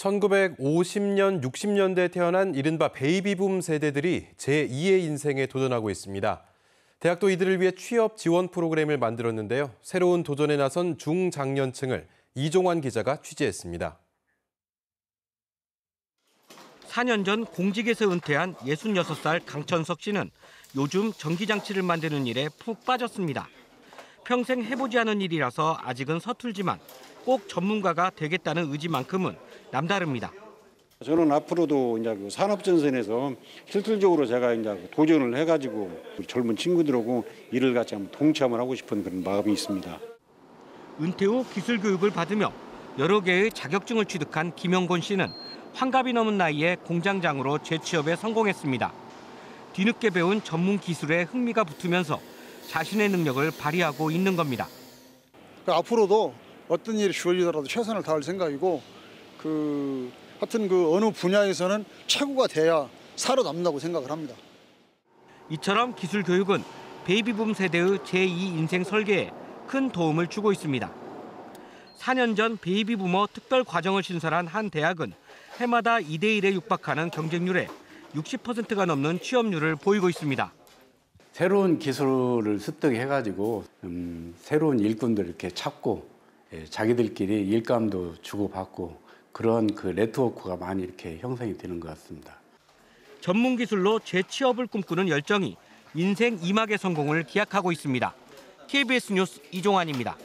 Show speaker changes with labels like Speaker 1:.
Speaker 1: 1950년, 60년대에 태어난 이른바 베이비붐 세대들이 제2의 인생에 도전하고 있습니다. 대학도 이들을 위해 취업 지원 프로그램을 만들었는데요. 새로운 도전에 나선 중장년층을 이종환 기자가 취재했습니다.
Speaker 2: 4년 전 공직에서 은퇴한 66살 강천석 씨는 요즘 전기장치를 만드는 일에 푹 빠졌습니다. 평생 해보지 않은 일이라서 아직은 서툴지만 꼭 전문가가 되겠다는 의지만큼은 남다릅니다.
Speaker 3: 저는 앞으로도 이제 그 산업 전선에서 실질적으로 제가 이제 도전을 해가지고 젊은 친구들하고 일을 같이 한번 동참을 하고 싶은 그런 마음이 있습니다.
Speaker 2: 은퇴 후 기술 교육을 받으며 여러 개의 자격증을 취득한 김영곤 씨는 환갑이 넘은 나이에 공장장으로 재취업에 성공했습니다. 뒤늦게 배운 전문 기술에 흥미가 붙으면서 자신의 능력을 발휘하고 있는 겁니다.
Speaker 4: 그 앞으로도 어떤 일이 주어지더라도 최선을 다할 생각이고 그 하여튼 그 어느 분야에서는 최고가 돼야 살아남는다고 생각을 합니다.
Speaker 2: 이처럼 기술 교육은 베이비붐 세대의 제2 인생 설계에 큰 도움을 주고 있습니다. 4년 전 베이비부머 특별 과정을 신설한 한 대학은 해마다 2대 1에 육박하는 경쟁률에 60%가 넘는 취업률을 보이고 있습니다.
Speaker 5: 새로운 기술을 습득해가지고 음, 새로운 일꾼들 이렇게 찾고 예, 자기들끼리 일감도 주고받고 그런 그 네트워크가 많이 이렇게 형성이 되는 것 같습니다.
Speaker 2: 전문 기술로 재취업을 꿈꾸는 열정이 인생 이막의 성공을 기약하고 있습니다. KBS 뉴스 이종환입니다.